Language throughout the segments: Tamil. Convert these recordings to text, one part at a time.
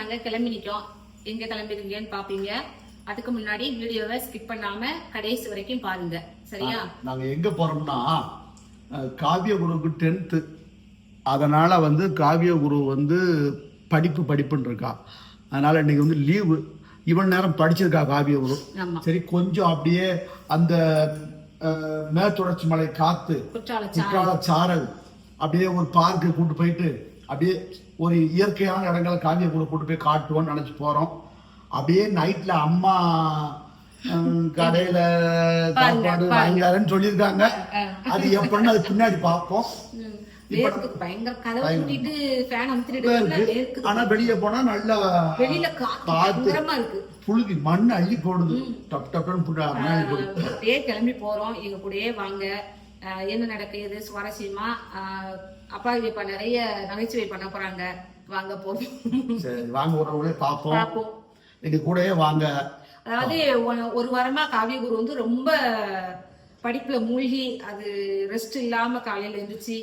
நாங்க கிளம்பி நிக்கோம் எங்க கிளம்பிருக்கீங்கன்னு பாப்பீங்க. அதுக்கு முன்னாடி வீடியோவை ஸ்கிப் பண்ணாம கடைசி வரைக்கும் பாருங்க. சரியா? நாங்க எங்க போறோம்னா காவிய குருவுக்கு டென்த்து அதனால வந்து காவிய குரு வந்து படிப்பு படிப்புன்னு இருக்கா. அதனால இன்னைக்கு வந்து லீவு இவன் நேரம் படிச்சிருக்கா காவிய குரு? சரி கொஞ்சம் அப்படியே அந்த மேற்தொடர்ச்சி மலை காத்து குற்றால சாரல் அப்படியே ஒரு பார்க்கு கூட்டு போயிட்டு அப்படியே ஒரு இயற்கையான இடங்களை காவிய கூட கூட்டு போய் காட்டுவோம்னு நினைச்சு போறோம். அப்படியே நைட்ல அம்மா கடையில சாப்பாடு வாங்கியாருன்னு சொல்லியிருக்காங்க. அது எப்படின்னு அது பின்னாடி பார்ப்போம். ஆனா வெளிய போனா நல்லா வெளியில காத்து புழுதி மண் அள்ளி போடுது. டப் டப்னு அப்படியே கிளம்பி போறோம். எங்க கூடயே வாங்க. என்ன நடக்குது? சுவாரஸ்யமா? அப்பா இப்ப நிறைய நகைச்சுவை பண்ண போறாங்க. வாங்க சரி வாங்க உறவுகளே பார்ப்போம். பார்ப்போம். எங்க கூடயே வாங்க. அதாவது ஒரு வாரமா காவியகுரு வந்து ரொம்ப படிப்புல மூழ்கி அது ரெஸ்ட் இல்லாம காலையில எழுந்திரிச்சு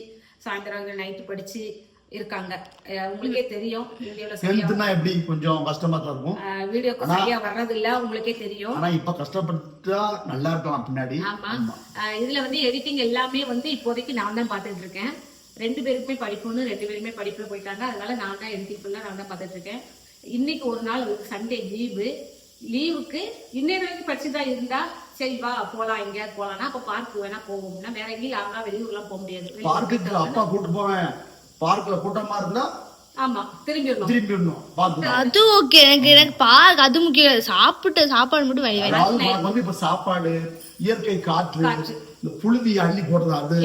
சாயந்தரம் நைட்டு படிச்சு இருக்காங்க. உங்களுக்கே தெரியும். வீடியோல ஹெல்த்னா எப்படி? கொஞ்சம் கஷ்டமா தான் இருக்கும். வீடியோக்கு சரியா வர்றது இல்ல உங்களுக்கே தெரியும். ஆனா இப்ப கஷ்டப்பட்டா நல்லா இருக்கலாம் பின்னாடி. ஆமா. இதுல வந்து எடிட்டிங் எல்லாமே வந்து இப்போதைக்கு நான் தான் பார்த்துட்டு இருக்கேன். ரெண்டு பேருக்குமே படிப்புன்னு ரெண்டு பேருமே படிப்புல போயிட்டாங்க. அதனால நான் தான் எடிட்டிங் ஃபுல்லா நான் தான் பார்த்துட்டு இருக்கேன். இன்னைக்கு ஒரு நாள் சண்டே லீவு லீவுக்கு இன்னொரு வரைக்கும் படிச்சுதா இருந்தா சரி வா போலாம் எங்கேயாவது போலாம்னா அப்ப பார்க் வேணா போவோம்னா வேற எங்கேயும் லாங்கா வெளியூர்லாம் போக முடியாது. பார்க்குக்கு அப்பா கூட்டு போவேன். பார்க்ல கூட்டமா இருந்தா அது ஓகே எனக்கு எனக்கு பார்க்க அது முக்கியம். சாப்பிட்டு சாப்பாடு மட்டும் உனக்கு வந்து இப்ப சாப்பாடு இயற்கை காற்று. இந்த புழுதி அள்ளி போடுறது அது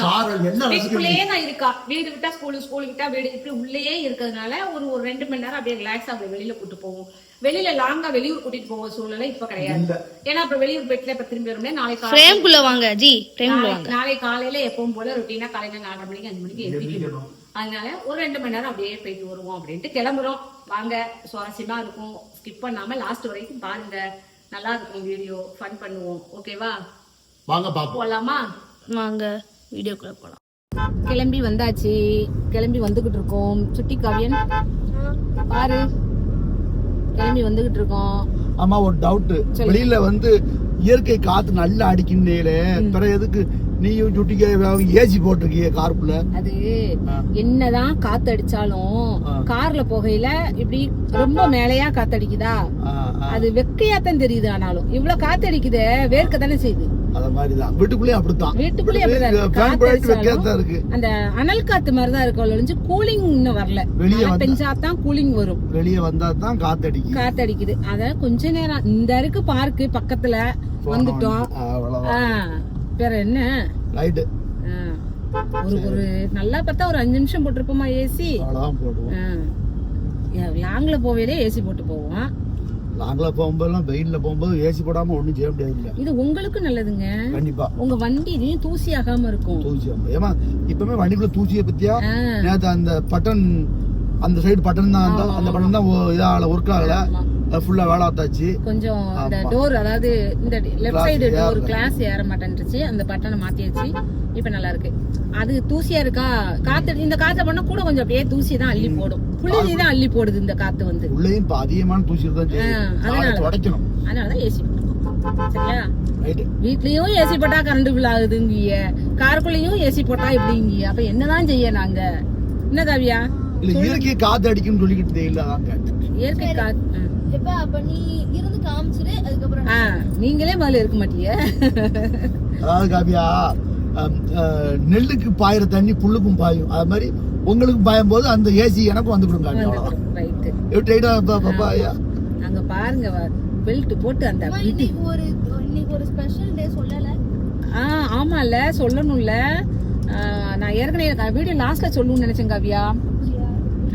சாரல் ரசிக்க வீட்டுக்குள்ளேயே தான் இருக்கா. வீடு விட்டா ஸ்கூலு ஸ்கூல் விட்டா வீடு இப்படி உள்ளேயே இருக்கிறதுனால ஒரு ஒரு ரெண்டு மணி நேரம் அப்படியே ரிலாக்ஸா அப்படியே வெளியில கூட்டு போவோம். வெளியில லாங்கா வெளியூர் கூட்டிட்டு போவோம் சூழ்நிலை இப்ப கிடையாது. ஏன்னா இப்ப வெளியூர் போயிட்டுல இப்ப திரும்பி வரும்னே நாளைக்கு காலை- ஃப்ரேம் குள்ள வாங்க ஜி ஃப்ரேம் குள்ள நாளை- காலையில எப்பவும் போல ரொட்டீனா காலையில நாலரை மணிக்கு அஞ்சு மணிக்கு எழுந்திரிக்கணும். அதனால ஒரு ரெண்டு மணி நேரம் அப்படியே போயிட்டு வருவோம் அப்படின்ட்டு கிளம்புறோம். வாங்க சுவாரஸ்யமா இருக்கும். ஸ்கிப் பண்ணாம லாஸ்ட் வரைக்கும் பாருங்க. நல்லா இருக்கும் வீடியோ ஃபன் பண்ணுவோம். ஓகேவா வாங்க பாப்போம். போலாமா? வாங்க வீடியோக்குள்ள போலாம். கிளம்பி வந்தாச்சு. கிளம்பி வந்துகிட்டு இருக்கோம். சுட்டி காவியன் பாரு. கிளம்பி வந்துகிட்டு இருக்கோம். ஆமா ஒரு டவுட் வெளியில வந்து இயற்கை காத்து நல்லா அடிக்கின்றே பிறகு எதுக்கு நீயும் சுட்டிக்க ஏசி போட்டிருக்கிய காருக்குள்ள? அது என்னதான் காத்தடிச்சாலும் ஆ. கார்ல போகையில இப்படி ரொம்ப மேலையா காத்தடிக்குதா? அது வெக்கையா தான் தெரியுது ஆனாலும். இவ்வளவு காத்தடிக்குதே வேர்க்க தானே செய்யுது. அத மாதிரிதான். வீட்டுக்குள்ளேயே அப்படித்தான். வீட்டுக்குள்ளேயே அப்படிதான். இருக்கு. இருக்கு. அந்த அனல் காத்து மாதிரி தான் இருக்கும் ஒழிஞ்சு கூலிங் இன்னும் வரல. வெளிய மழை வந்தா- பெஞ்சாதான் கூலிங் வரும். வெளியே வந்தா தான் காத்தடிக்கும் காத்தடிக்குது. அத கொஞ்ச நேரம் இந்த இருக்கு பார்க்கு பக்கத்துல வந்துட்டோம். வேற என்ன? ரைட்டு ஆ, ஒரு ஒரு நல்லா பார்த்தா ஒரு அஞ்சு நிமிஷம் போட்டிருப்போமா ஏசி லாங்ல போவேலே ஏசி போட்டு போவோம். நாங்களா போகும்போதெல்லாம் வெயில்ல போகும்போது ஏசி போடாம ஒண்ணும் செய்ய முடியாது இல்ல இது உங்களுக்கு நல்லதுங்க. கண்டிப்பா. உங்க வண்டி இதையும் தூசி ஆகாம இருக்கும். தூசி. ஏமா இப்பவுமே வண்டிக்குள்ள தூசியை பத்தியா? ஆ, நேத்து அந்த பட்டன் அந்த சைடு பட்டன் தான் அந்த- பட்டன் தான் இதாகல ஒர்க் ஆகல. ஃபுல்லா வேலை ஆத்தாச்சு கொஞ்சம் இந்த. டோர் அதாவது இந்த லெஃப்ட் சைடு டோர். கிளாஸ் ஏற மாட்டேன்ருச்சு அந்த பட்டனை மாத்தியாச்சு. இப்ப நல்லா இருக்கு அது தூசியா இருக்கா? காத்து இந்த காத்துல பண்ணா கூட கொஞ்சம் அப்படியே தூசி தான் அள்ளி போடும். புழுதி தான் அள்ளி போடுது இந்த காத்து வந்து. உள்ளேயும் இப்ப அதிகமான தூசி தான் அதனால. துடைக்கணும் அதனாலதான் ஏசி சரியா? வீட்லயும் ஏசி போட்டா கரண்ட் பில் ஆகுதுங்கிய. காருக்குள்ளயும் ஏசி போட்டா எப்படிங்கிய? அப்ப என்னதான் செய்ய நாங்க? என்ன இல்ல இயற்கை காத்து அடிக்கும்னு சொல்லிக்கிட்டு தெரியல இயற்கை காத்து எப்ப? அப்ப நீ இருந்து காமிச்சிரு அதுக்கப்புறம் ஆ நீங்களே முதல்ல இருக்க மாட்டீங்க அதாவது காவியா நெல்லுக்கு பாயிற தண்ணி புல்லுக்கும் பாயும். அது மாதிரி உங்களுக்கு பாயும் போது அந்த ஏசி எனக்கும் வந்து கொடுங்க அங்க பாருங்க பெல்ட் போட்டு அந்த இன்னைக்கு ஒரு இன்னைக்கு ஒரு ஸ்பெஷல் டே சொல்லல? ஆ ஆமால சொல்லணும்ல. நான் ஏற்கனவே வீடியோ லாஸ்ட்ல சொல்லணும்னு நினைச்சேன் காவியா.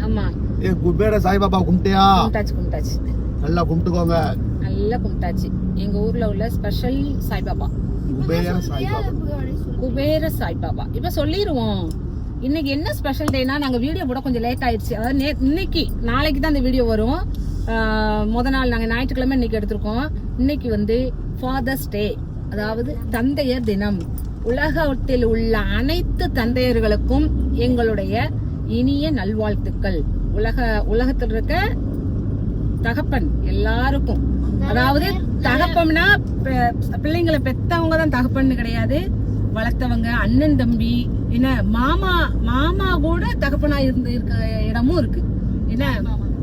ஆமா. ஏ குபேர சாய்பாபா கும்பிட்டியா? கும்பிட்டாச்சு கும்பிட்டாச்சு. நல்லா கும்பிட்டுக்கோங்க. நல்லா கும்பிட்டாச்சு. எங்க ஊர்ல உள்ள ஸ்பெஷல் சாய்பாபா. குபேர சாய்பாபா. குபேர சாய்பாபா. இப்ப சொல்லிடுவோம் இன்னைக்கு என்ன ஸ்பெஷல் டேனா நாங்க வீடியோ போட கொஞ்சம் லேட் ஆயிடுச்சு. அதாவது இன்னைக்கு நாளைக்கு தான் இந்த வீடியோ வரும். முத நாள் நாங்க ஞாயிற்றுக்கிழமை இன்னைக்கு எடுத்திருக்கோம். இன்னைக்கு வந்து ஃபாதர்ஸ் டே அதாவது தந்தையர் தினம். உலகத்தில் உள்ள அனைத்து தந்தையர்களுக்கும் எங்களுடைய இனிய நல்வாழ்த்துக்கள். உலக உலகத்தில் இருக்க தகப்பன் எல்லாருக்கும். அதாவது தகப்பம்னா பிள்ளைங்களை பெத்தவங்க தான் தகப்பன்னு கிடையாது. வளர்த்தவங்க அண்ணன் தம்பி என்ன மாமா மாமா கூட தகப்பனா இருந்து இருக்க இடமும் இருக்கு. என்ன?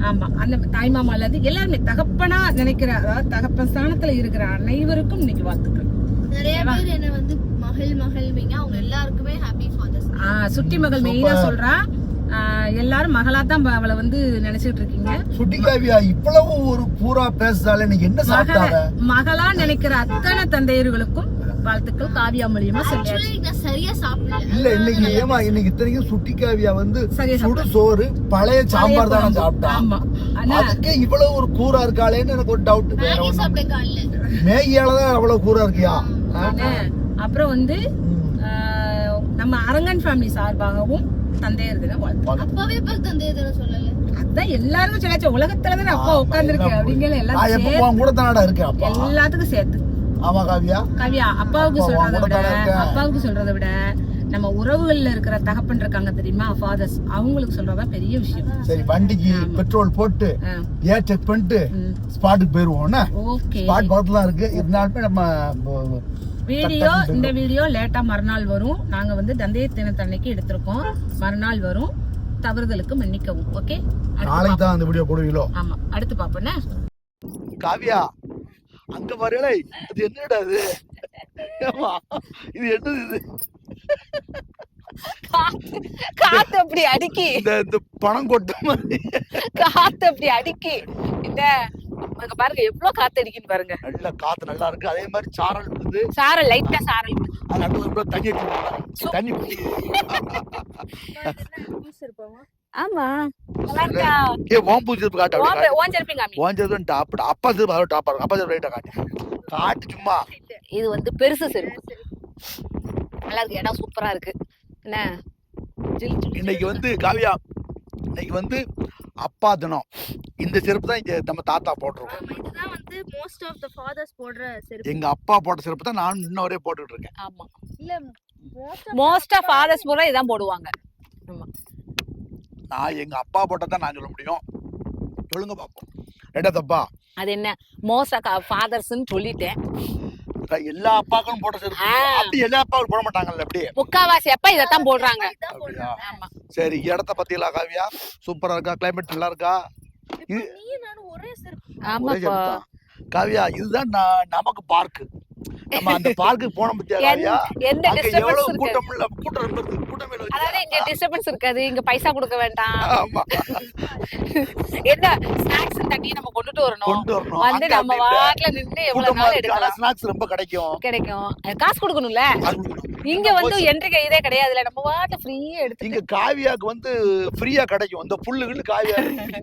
ஆமா அந்த தாய் மாமா அல்லது எல்லாருமே தகப்பனா நினைக்கிற அதாவது தகப்பன் ஸ்தானத்துல இருக்கிற அனைவருக்கும் இன்னைக்கு வாழ்த்துக்கள். நிறைய பேர் என்ன வந்து மகள் மகள்வீங்க அவங்க எல்லாருக்குமே ஹாப்பி ஃபாதர்ஸ் ஆஹ் சுட்டி மகள் மெயினா சொல்றா. எல்லாரும் மகளா தான் அவளை வந்து நினைச்சிட்டு இருக்கீங்க. சுட்டி காவியா இவ்வளவு ஒரு பூரா பேசுதால நீ என்ன சாப்பிட்டாத மகளா நினைக்கிற அத்தனை தந்தையர்களுக்கும் வாழ்த்துக்கள் காவியா மூலியமா சரியா சாப்பிடல. இல்ல இன்னைக்கு ஏமா இன்னைக்கு இத்தனைக்கும் சுட்டி காவியா வந்து சரியா சுடு சோறு பழைய சாம்பார் தானே சாப்பிட்டா? ஆமா. அதுக்கே இவ்வளவு ஒரு கூரா இருக்காளேன்னு எனக்கு ஒரு டவுட் மேகியால தான் அவ்வளவு கூரா இருக்கியா? அப்புறம் வந்து நம்ம அரங்கன் ஃபேமிலி சார்பாகவும் தந்தையர் தின வாழ்த்து அப்பவே பேர் தந்தையர் சொல்லல? அதான் எல்லாருக்கும் சொல்லாச்சு உலகத்துல தான் அப்பா உட்கார்ந்துருக்கு அப்படிங்கிற எல்லாரும் கூட தானடா எல்லாத்துக்கும் சேர்த்து. ஆமா காவியா? கவியா அப்பாவுக்கு அப்பா, சொல்றதை விட. அப்பாவுக்கு சொல்றதை விட நம்ம உறவுகள்ல இருக்கிற தகப்பன் இருக்காங்க தெரியுமா ஃபாதர்ஸ் அவங்களுக்கு சொல்றதா பெரிய விஷயம். சரி வண்டிக்கு பெட்ரோல் போட்டு ஏர் செக் பண்ணிட்டு ஸ்பாட்டுக்கு போயிருவோம் ஓகே. ஸ்பாட் பக்கத்துல இருக்கு. இருந்தாலுமே நம்ம ப- வீடியோ இந்த வீடியோ லேட்டா மறுநாள் வரும். நாங்க வந்து தந்தைய தினத்தன்னைக்கு எடுத்திருக்கோம். மறுநாள் வரும். தவறுதலுக்கு மன்னிக்கவும் ஓகே? நாளைக்கு தான் அந்த வீடியோ போடுவீங்களோ? ஆமா அடுத்து பாப்போண்ணே காவியா அங்க பாருங்களே அது என்னடா இது? ஏம்மா, இது என்னது இது? காத்து அப்படி அடிக்கி. இந்த இந்த பணம் கொட்ட மாதிரி. காத்து அப்படி அடிக்கி. இந்த அங்க பாருங்க எவ்வளவு காத்து அடிக்குன்னு பாருங்க. நல்ல காத்து நல்லா இருக்கு. அதே மாதிரி சாரல் விழுது சாரல் லைட்டா சாரல் அது நடுவுல கூட தண்ணி அடிச்சு தண்ணி. ஆமா. ஏ ஓம் பூச்சி காட்டு செருப்பிங்க ஓன் செருப்பு டாப் அப்பா செருப்பு இருக்கும் அப்பா ரைட்டா காட்டு. காட்டு சும்மா. இது வந்து பெருசு செருப்பு. நல்லா இருக்கு. இடம் சூப்பரா இருக்கு. என்ன? இன்னைக்கு வந்து காவியா. இன்னைக்கு வந்து அப்பா தினம். இந்த செருப்பு தான் இங்க நம்ம தாத்தா போட்டிருக்கோம். இதுதான் வந்து மோஸ்ட் ஆஃப் த ஃபாதர்ஸ் போடுற செருப்பு. எங்க அப்பா போட்ட செருப்பு தான் நான் இன்ன வரையும் போட்டுட்டு இருக்கேன். ஆமா. இல்ல மோஸ்ட் மோஸ்டா ஃபாதர்ஸ் பூரா இதான் போடுவாங்க. ஆமா. நான் எங்க அப்பா போட்டதான் தான் நான் சொல்ல முடியும்? சொல்லுங்க பாப்போம். ரெட்டா தப்பா? அது என்ன? மோஸ்டா ஃபாதர்ஸ்னு சொல்லிட்டேன். எல்லா அப்பாக்களும் போட்ட செருப்பு. அப்படி எல்லா அப்பாவும் போட மாட்டாங்கல்ல அப்படியே. முக்காவாசி அப்பா இதைத்தான் போடுறாங்க. அப்படியா? ஆமா. சரி இடத்த பத்தியெல்லாம் காவியா? சூப்பரா இருக்கா? கிளைமேட் நல்லா இருக்கா. காவியா இதுதான் நமக்கு பார்க்கு நம்ம அந்த பார்க்குக்கு போன பத்தியா எந்த டிஸ்டர்பன்ஸ் கூட்டம் இல்ல கூட்டம் இருந்தது கூட்டம் இல்ல அதாவது இங்க டிஸ்டர்பன்ஸ் இருக்காது இங்க பைசா கொடுக்க வேண்டாம். என்ன ஸ்நாக்ஸ் தண்ணியை நம்ம கொண்டுட்டு வரணும். கொண்டு வரணும். வந்து நம்ம. வாட்ல நின்று எவ்வளவு நாள் எடுக்கலாம். ஸ்நாக்ஸ் ரொம்ப கிடைக்கும். கிடைக்கும். காசு கொடுக்கணும்ல. இங்க வந்து என்ட்ரி இதே கிடையாதுல நம்ம வாட்ல ஃப்ரீயா எடுத்து இங்க காவியாக்கு வந்து ஃப்ரீயா கிடைக்கும். இந்த புல்லு கில்லு காவியா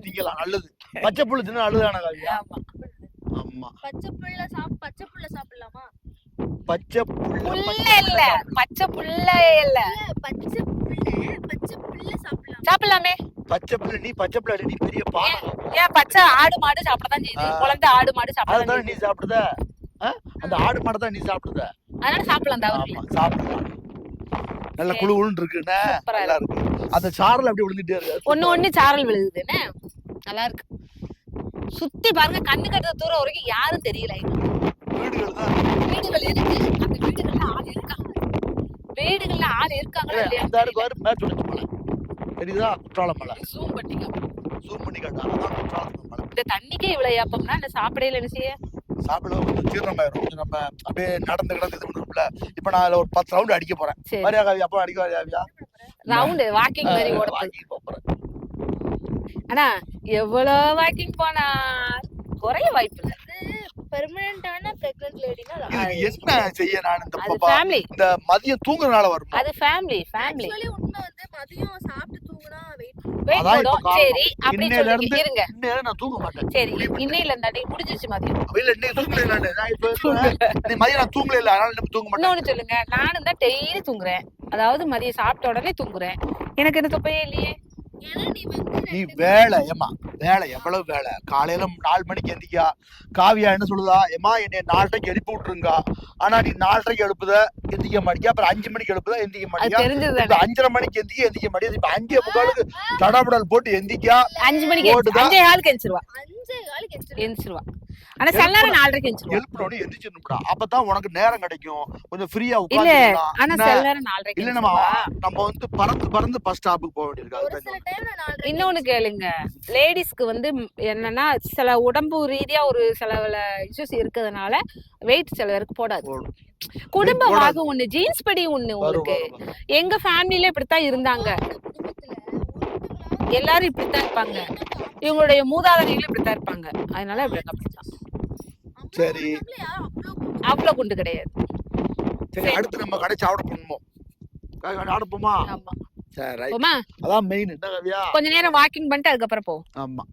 திங்கலாம். நல்லது பச்சை புல்லு தின்னா நல்லதான காவியா? ஆமா. ஆமா. பச்சை புள்ள சாப் பச்சை புள்ள சாப்பிடலாமா? பச்சை புல்லு புல்ல இல்ல. பச்சை புல்ல இல்ல. பச்சை புள்ள பச்சை புள்ள சாப்பிடலாம். சாப்பிடலாமே. பச்சை புல்லு நீ பச்சை புல்லு நீ பெரிய ஏன் பச்சை ஆடு மாடு சாப்பிடதான் செய்யுது. குழந்தை ஆடு மாடு சாப்பிடதான் நீ சாப்பிடுத? அந்த ஆடு மாடு தான் நீ சாப்பிடுத? அதனால சாப்பிடலாம் ஆமா சாப்பிடலாம். நல்ல. குழு குழுன்னு இருக்குண்ணே சூப்பரா நல்லா இருக்கு. அந்த சாரல் அப்படி விழுந்துட்டே இருக்கு. ஒண்ணு ஒண்ணு சாரல் விழுகுது என்ன? நல்லா இருக்கு. சுத்தி பாருங்க கண்ணு கட்டுற தூரம் வரைக்கும் யாரும் தெரியல. இங்க. வீடுகள் இருக்கு. அந்த வீடுகள்ல ஆள் இருக்காங்க. வீடுகள்ல ஆள் இருக்காங்களா ஏய், அந்த ஆடுக்கு இல்லையா வரும் மேற்குறிச்சி மலை தெரியுதா? குற்றாலம் மலை. ஜூம் பண்ணிக்க. ஜூம் பண்ணி காட்டு அதான் குற்றாலம் மலை. இந்த தண்ணிக்கே இவ்வளவு ஏப்பம்னா இந்த சாப்பிடையில என்ன செய்ய? சாப்பிட கொஞ்சம் ஜீரணமாயிரும் கொஞ்சம் நம்ம அப்படியே நடந்து கிடந்து இது பண்ணுறோம்ல இப்போ நான் அதில் ஒரு பத்து ரவுண்டு அடிக்க போறேன். சரி. மரியா காவி அப்பா அடிக்க வரியாவியா ரவுண்டு வாக்கிங் மாதிரி ஓட போகுது. போறேன். ஆனா எவ்வளவு வாக்கிங் போனா குறைய வாய்ப்பு இல்ல பெர்மனண்டான பிரெக்னன்ட் லேடினா இதுக்கு என்ன செய்ய நான் இந்த ஃபேமிலி இந்த மதியம் தூங்குறதுனால வரும்? அது ஃபேமிலி ஃபேமிலி உண்மை வந்து மதியம் சாப்பிட்டு தூங்குனா வெயிட் வெயிட் போடும். சரி அப்படி இன்னையில சொல்லி இருந்து- இருங்க. நான் தூங்க மாட்டேன். சரி இன்னையில இருந்தாடி முடிஞ்சிருச்சு மதியம். இல்ல இன்னைக்கு தூங்கல நான். இப்ப நீ மதியம் நான் தூங்கல இல்ல அதனால நம்ம தூங்க மாட்டேன். இன்னொன்னு சொல்லுங்க நானும் தான் டெய்லி தூங்குறேன். அதாவது மதியம் சாப்பிட்ட உடனே தூங்குறேன். எனக்கு எந்த தொப்பையே இல்லையே? ஏன்னா நீ வந்து நீ வேலை ஏமா வேலை எவ்வளவு வேலை? காலையில நாலு மணிக்கு எந்திக்கா காவியா என்ன சொல்லுதா? ஏமா என்னை நாலரைக்கு எழுப்பி விட்டுருங்க. ஆனா நீ நாலரைக்கு எழுப்புத எந்திக்க மாட்டியா? அப்புறம் அஞ்சு மணிக்கு எழுப்புத எந்திக்க அது மாட்டியா? அஞ்சரை மணிக்கு எந்திக்க எந்திக்க மாட்டியா? இப்ப அஞ்சே முக்காலுக்கு தடபடல் போட்டு எந்திக்கா அஞ்சு மணிக்கு? அஞ்சே காலுக்கு எந்திரிச்சிருவா. எந்திரிச்சிருவா. ஆனா சில நேரம் நாலரைக்கு எந்திரிச்சிருவா. எழுப்பினோட எந்திரிச்சிடணும்டா. அப்பதான் உனக்கு நேரம் கிடைக்கும். கொஞ்சம் ஃப்ரீயா இல்ல உட்காந்து ஆனா சில நேரம் நாலரைக்கு இல்ல நம்ம வந்து பறந்து பறந்து பஸ் ஸ்டாப்புக்கு போக வேண்டியிருக்கு. இன்னொன்னு. கேளுங்க. லேடிஸ்க்கு வந்து என்னன்னா சில உடம்பு ரீதியா ஒரு சில இஷ்யூஸ் இருக்கிறதுனால வெயிட் சில பேருக்கு போடாது. குடும்ப. வாகு ஒண்ணு ஜீன்ஸ் படி ஒண்ணு உங்களுக்கு. எங்க ஃபேமிலில இப்படித்தான் இருந்தாங்க. எல்லாரும் இப்படித்தான் இருப்பாங்க. இவங்களுடைய மூதாதையர்களும் இப்படித்தான் இருப்பாங்க. அதனால இப்படி அப்படித்தான். சரி. அவ்வளவு குண்டு கிடையாது. சரி அடுத்து நம்ம கடை சாப்பிட போகணுமோ அடுப்போமா ஆமா. சரி ரைட் போமா? அதான் மெயின் என்ன கவியா? கொஞ்ச நேரம் வாக்கிங் பண்ணிட்டு அதுக்கப்புறம் போ. ஆமா.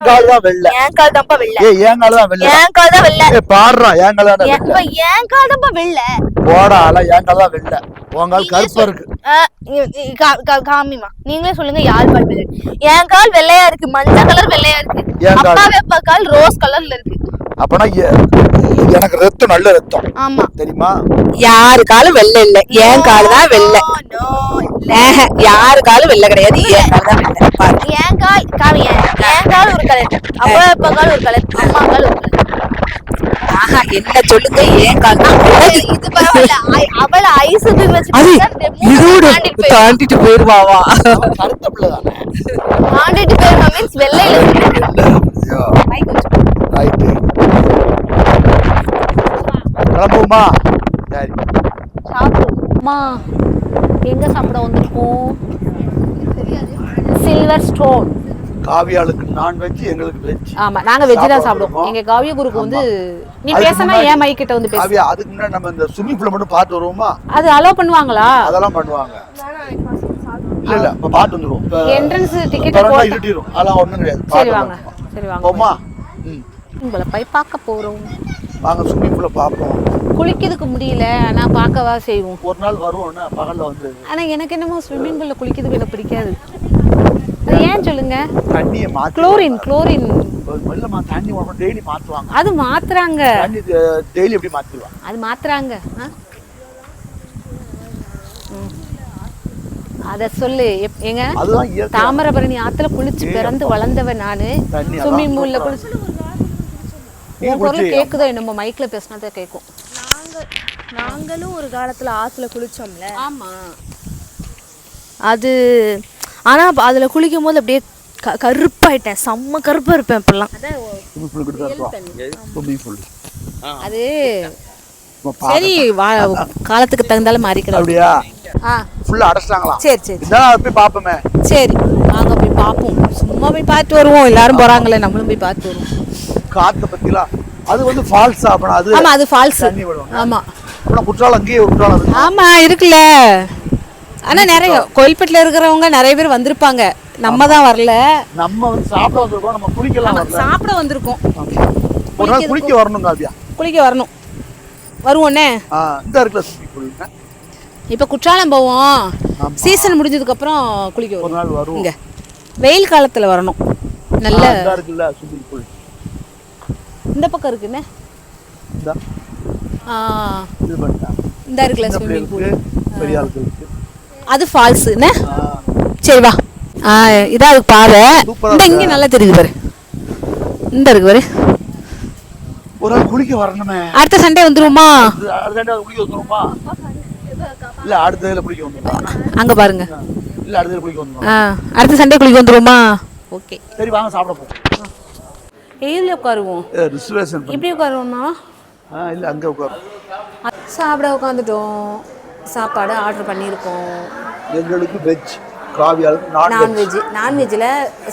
கால் தான் வெள்ள. என் கால் தான்ப்பா வெள்ள. ஏய் ஏன் கால் தான் வெள்ள. என் கால் தான் வெள்ள. ஏய் பாடுறா ஏன் கால் தான் வெள்ள. எப்ப என் கால் தான்ப்பா வெள்ள. போடா ஆளா ஏன் கால் தான் வெள்ள. உன் கால் கருப்பா இருக்கு. காமிமா நீங்களே சொல்லுங்க யார் கால் வெள்ளை என் கால் வெள்ளையா இருக்கு. மஞ்சள் கலர் வெள்ளையா இருக்கு. என் அப்பா வெப்ப கால் ரோஸ் கலர்ல இருக்கு. அப்பனா எனக்கு ரத்தம் நல்ல ரத்தம். ஆமா. தெரியுமா? யாரு காலும் வெள்ளை இல்ல. என் கால் தான் வெள்ளை. யாரு காலும் வெள்ளை கிடையாது. என் கால் தான் வெள்ளை. பாரு. என் கால் காமி என் கால் ஒரு கலர். அப்பா வெப்ப கால் ஒரு கலர். அம்மா கால் ஒரு கலர். ஆஹா என்ன சொல்லுங்க. என் கால் தான் இது பரவாயில்ல. அவள ஐஸ் தாண்டிட்டு போயிருவாவா? கருத்த பிள்ளை தானே. தாண்டிட்டு போயிருவா மீன்ஸ் வெள்ளையில ரைட்டு கிளம்புவோமா? சரி. அம்மா எங்க சாப்பிட வந்திருக்கோம்? சில்வர் ஸ்டோன் காவியாளுக்கு நான்வெஜ் எங்களுக்கு வெஜ் ஆமா நாங்க வெஜ் தான் சாப்பாடு சாப்பிடுவோம். எங்க காவிய குருக்கு வந்து நீ பேசாம ஏன் மைக் கிட்ட வந்து பேசு. காவியா அதுக்கு முன்னாடி நம்ம இந்த ஸ்விம்மிங் பூல மட்டும் பார்த்து வருவோமா? அது அலோவ் பண்ணுவாங்களா? அதெல்லாம் பண்ணுவாங்க. இல்ல இல்ல இப்ப பார்த்து வந்துருவோம். என்ட்ரன்ஸ் டிக்கெட் போட்டா இருட்டிரும். அதெல்லாம் ஒண்ணும் கிடையாது. சரி வாங்க. சரி வாங்க. போமா உங்களை போய் பார்க்க போறோம். வாங்க ஸ்விம்மிங் பூல பார்ப்போம். குளிக்கிறதுக்கு முடியல ஆனா பார்க்கவா செய்வோம். ஒரு நாள் வருவோம்னா பகல்ல வந்து ஆனா எனக்கு என்னமோ ஸ்விம்மிங் பூல்ல குளிக்கிறதுக்கு எனக்கு பிடிக்காது. அது ஏன் சொல்லுங்க? தண்ணியை மாத்தி குளோரின் குளோரின் வெள்ளமா தண்ணி உடம்பு டெய்லி மாத்துவாங்க. அது மாத்துறாங்க. தண்ணி டெய்லி எப்படி மாத்திடுவாங்க? அது மாத்துறாங்க. அத சொல்லு. இயற்கை தாமிரபரணி ஆத்துல குளிச்சு பிறந்து வளர்ந்தவன் நானு. ஸ்விம்மிங் பூல்ல குளிச்சு நீ உன் குரல் குளிச்சியா? கேக்குதோ என்னமோ மைக்ல பேசினதே கேக்கும். நாங்க நாங்களும் ஒரு காலத்துல ஆத்துல குளிச்சோம்ல. ஆமா. அது ஆனா அதுல குளிக்கும் போது அப்படியே க- கருப்பாயிட்டேன். செம்ம கருப்பா இருப்பேன் இப்பெல்லாம். அது சரி வா காலத்துக்கு தகுந்தாலும் மாறிக்கலாம். அப்படியா? ஆ. ஃபுல்லா அடைச்சிட்டாங்களாம் சரி சரி. இதான் போய் பார்ப்போமே சரி வாங்க போய் பார்ப்போம் சும்மா போய் பார்த்து வருவோம். எல்லாரும் போறாங்களே நம்மளும் போய் பார்த்து வருவோம். காத்த பத்திலாம் அது வந்து ஃபால்ஸ் அப்பனா அது ஆமா அது ஃபால்ஸ் தண்ணி விடும். ஆமா. அப்புறம் குற்றாலம் அங்கேயே குற்றாலம் இருக்கு. ஆமா இருக்குல்ல. ஆனா நிறைய கோயில்பேட்டில் இருக்கிறவங்க நிறைய பேர் வந்திருப்பாங்க. நம்ம தான் வரல. நம்ம வந்து சாப்பிட வந்திருக்கோம் நம்ம குளிக்கலாம் வரல. சாப்பிட வந்திருக்கோம். ஒரு நாள் குளிக்க வரணும் காவியா குளிக்க வரணும். வருவோண்ணே. ஆ, இந்த இருக்குல்ல பூல் இப்போ குற்றாலம் போவோம். சீசன் முடிஞ்சதுக்கு அப்புறம் குளிக்க ஒரு நாள் வருவோம். வெயில் காலத்துல வரணும். நல்ல இருக்குல்ல இந்த பக்கம் இருக்குண்ணே இந்த. இருக்குல்ல ஸ்விம்மிங் பூல் அது ஃபால்ஸுண்ணே ஆ, சரி வா. ஆ இதா இருக்கு பாரு சூப்பரா இந்த இங்க நல்லா தெரியுது பாரு. இந்த இருக்கு பாரு. ஒரு குளிக்க வரணுமே. அடுத்த சண்டே வந்துருவோமா? அடுத்த குளிக்க வந்துருமா இல்ல அடுத்த குளிக்க வந்துருமா அங்க பாருங்க. இல்ல அடுத்த குளிக்க வந்துருமா ஆ அடுத்த சண்டே குளிக்க வந்துருவோமா? ஓகே சரி வாங்க சாப்பிட போவோம். எதில் உட்காருவோம்? ரிசர்வேஷன் எப்படி உட்காருவோம்னா? ஆ இல்ல அங்க உட்காரும் சாப்பிட உட்காந்துட்டோம். சாப்பாடு ஆர்டர் பண்ணியிருக்கோம். எங்களுக்கு வெஜ் நான்வெஜ் நான்வெஜ் நான்வெஜ்ஜில்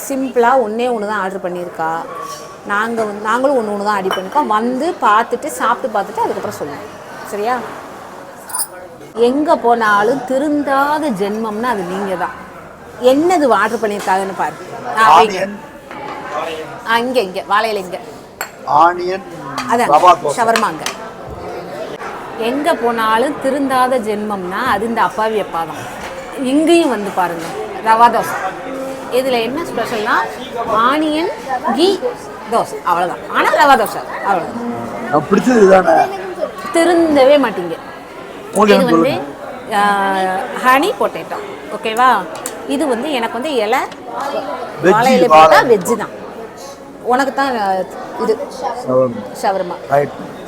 சிம்பிளாக ஒன்றே ஒன்று தான் ஆர்டர் பண்ணியிருக்கா. நாங்கள் வந்து நாங்களும் ஒன்று ஒன்று தான் ஆர்டர் பண்ணியிருக்கோம். வந்து பார்த்துட்டு சாப்பிட்டு பார்த்துட்டு அதுக்கப்புறம் சொல்லுவோம். சரியா? எங்கே போனாலும் திருந்தாத ஜென்மம்னா அது நீங்கள் தான் என்னது ஆர்டர் பண்ணியிருக்காங்கன்னு பாரு ஆ, வைங்க. ஆனியன் ஆ இங்கே இங்கே வாழையில இங்கே ஆனியன் அதான் ஷவர்மாங்க எங்கே போனாலும் திருந்தாத ஜென்மம்னா அது இந்த அப்பாவி அப்பா தான். இங்கேயும் வந்து பாருங்க ரவா தோசை. இதில் என்ன ஸ்பெஷல்னா ஆனியன் கீ தோசை. அவ்வளோதான் ஆனால் ரவா தோசை அவ்வளோதான் பிடிச்சது திருந்தவே மாட்டீங்க. இது வந்து ஹனி பொட்டேட்டோ ஓகேவா இது வந்து எனக்கு வந்து இலை வாழை. இலை. போட்டால் வெஜ்ஜு தான். உனக்கு தான் இது. ஷவர்மா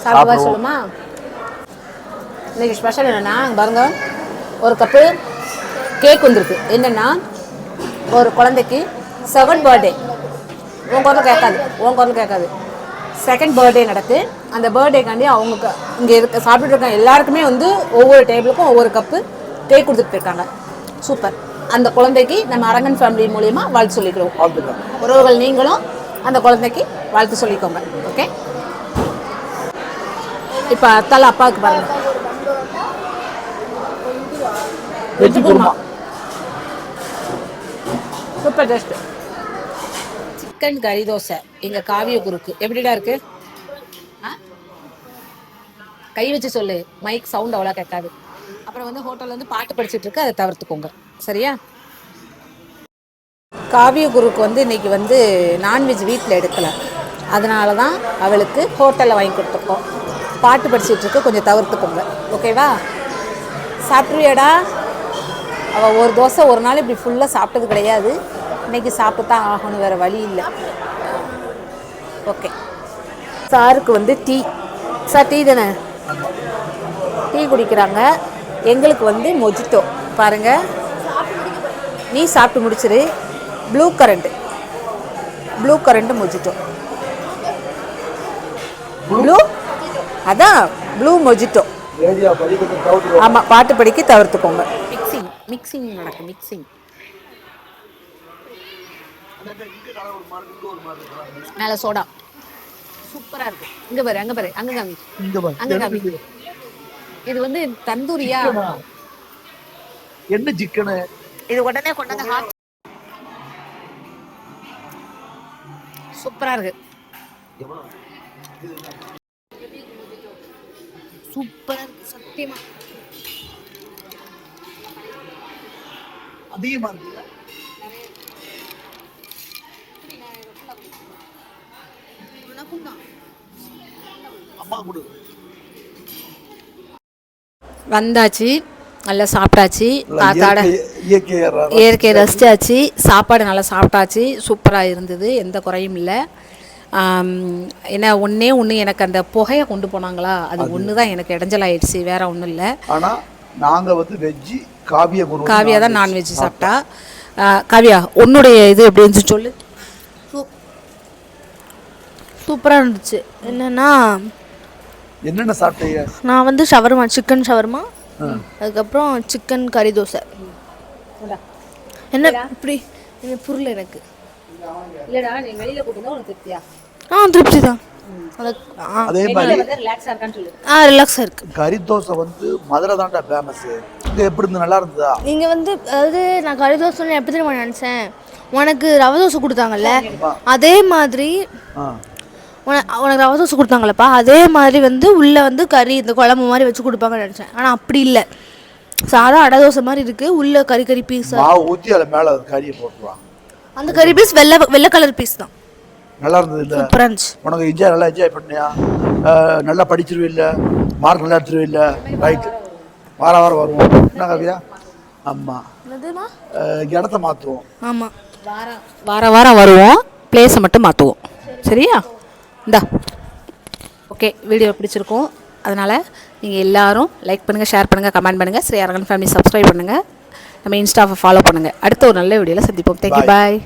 சாப்பிடுவா சொல்லுமா? இன்னைக்கு ஸ்பெஷல் என்னென்னா பாருங்க ஒரு கப்பு கேக் வந்திருக்கு. என்னென்னா ஒரு குழந்தைக்கு செவன் பர்த்டே உன் குரல் கேட்காது உன் குரல் கேட்காது. செகண்ட் பர்த்டே நடக்கு. அந்த பர்த்டேக்காண்டி அவங்க இங்கே இருக்க சாப்பிட்டுட்டு இருக்க எல்லாருக்குமே வந்து ஒவ்வொரு டேபிளுக்கும் ஒவ்வொரு கப்பு கேக் கொடுத்துட்டு போயிருக்காங்க. சூப்பர் அந்த குழந்தைக்கு நம்ம அரங்கன் ஃபேமிலி மூலியமா வாழ்த்து சொல்லிக்கிறோம். உறவுகள் நீங்களும் அந்த குழந்தைக்கு வாழ்த்து சொல்லிக்கோங்க ஓகே? இப்போ அத்தால அப்பாவுக்கு பாருங்க. Veg kurma super taste. Chicken கறி தோசை எங்க காவிய குருக்கு எப்படிடா இருக்கு? கை வச்சு சொல்லு மைக் சவுண்ட் அவ்வளோ கேட்காது. அப்புறம் வந்து ஹோட்டல்ல வந்து பாட்டு படிச்சிட்டு இருக்கு அதை தவிர்த்துக்கோங்க. சரியா? காவிய குருக்கு வந்து இன்னைக்கு வந்து நான்வெஜ் வீட்டில் எடுக்கலை. அதனால தான் அவளுக்கு ஹோட்டலில் வாங்கி கொடுத்துருக்கோம். பாட்டு படிச்சிட்டு கொஞ்சம் தவிர்த்துக்கோங்க. ஓகேவா? சாப்பிட்ருவியாடா அவள் ஒரு தோசை ஒரு நாள் இப்படி ஃபுல்லாக சாப்பிட்டது கிடையாது. இன்னைக்கு சாப்பிட்டு தான் ஆகணும் வேறு வழி இல்லை. ஓகே. சாருக்கு வந்து டீ. சார் டீ தானே? டீ குடிக்கிறாங்க. எங்களுக்கு வந்து மொஜிட்டோ. பாருங்கள் நீ சாப்பிட்டு முடிச்சிரு. Blue current blue current mojito blue அதான் ப்ளூ மொஜிட்டோ ஆமாம் பாட்டு படிக்க தவிர்த்துக்கோங்க. மிக்சிங் மிக்சிங் நடக்கும் மிக்சிங் மேலே சோடா. சூப்பராக இருக்கு. இங்கே பாரு அங்கே பாரு அங்கே காமி. இங்க பாரு. அங்கே காமி. இது வந்து தந்தூரியா? என்ன சிக்கனு? இது உடனே கொண்டு வந்து ஹாட் சூப்பரா இருக்கு. சூப்பரா இருக்கு சத்தியமா. அதிகமா இருக்கு அம்மா கொடு. வந்தாச்சு. நல்லா சாப்பிட்டாச்சு. இயற்கை இயற்கையை ரசிச்சாச்சு. சாப்பாடு நல்லா சாப்பிட்டாச்சு. சூப்பராக இருந்தது. எந்த குறையும் இல்லை. ஏன்னா ஒன்றே ஒன்று எனக்கு அந்த புகையை கொண்டு போனாங்களா? அது ஒன்று தான் எனக்கு இடைஞ்சலாயிடுச்சு. வேற ஒன்றும் இல்லை. ஆனா நாங்க வந்து வெஜ்ஜி காவிய குரு காவியா தான் நான்வெஜ் சாப்பிட்டா. காவியா உன்னுடைய இது எப்படி இருந்துச்சு சொல்லு? சூப்பராக இருந்துச்சு. என்னன்னா என்னென்ன சாப்பிட்டீங்க? நான் வந்து ஷவர்மா சிக்கன் ஷவர்மா. அதுக்கப்புறம் சிக்கன் கறி தோசை. என்ன இப்படி? எனக்கு புரியல எனக்கு. இல்லடா நீ வெளியில கூட்டு உனக்கு திருப்தியா? ஆ திருப்தி தான் அது ஆ. அதே மாதிரி ரிலாக்ஸா ஆ ரிலாக்ஸாக இருக்கு. கறி தோசை வந்து மதுரை தான்டா ஃபேமஸ் இங்க எப்படி இருந்து நல்லா இருந்ததா? நீங்கள் வந்து அதாவது நான் கறி தோசைன்னு எப்படி தெரியுமா நினச்சேன்? உனக்கு ரவை தோசை கொடுத்தாங்கல்ல? அதே மாதிரி உனக்கு ரவை தோசை கொடுத்தாங்களப்பா அதே மாதிரி வந்து உள்ளே வந்து கறி இந்த குழம்பு மாதிரி வச்சு கொடுப்பாங்கன்னு நினச்சேன். ஆனால் அப்படி இல்லை. சாதா அடை தோசை மாதிரி இருக்குது உள்ளே கறி கறி பீஸ் மாவு ஊத்தி அதில் மேல கறியை போட்டுருவான். அந்த கறி பீஸ் வெள்ளை வெள்ளை கலர் பீஸ் தான். நல்லா இருந்தது இல்ல? சூப்பராக இருந்துச்சு. உனக்கு என்ஜாய் நல்லா என்ஜாய் பண்ணியா? நல்லா படிச்சிருவே இல்ல? மார்க் நல்லா எடுத்துருவே இல்ல? ரைட் வாரம் வாரம் வருவோம். என்ன கவியா ஆமா என்னதுமா அஹ், இடத்த மாத்துவோம். ஆமாம் வாரம் வாரம் வாரம் வருவோம் பிளேஸை மட்டும் மாற்றுவோம் சரியா? இந்தா. ஓகே வீடியோ பிடிச்சிருக்கும். அதனால் நீங்கள் எல்லாரும் லைக் பண்ணுங்கள் ஷேர் பண்ணுங்கள் கமெண்ட் பண்ணுங்கள் ஸ்ரீ அரங்கன் ஃபேமிலி சப்ஸ்கிரைப் பண்ணுங்கள் நம்ம இன்ஸ்டாவை ஃபாலோ பண்ணுங்கள் அடுத்த ஒரு நல்ல வீடியோவில் சந்திப்போம். தேங்க்யூ. பாய்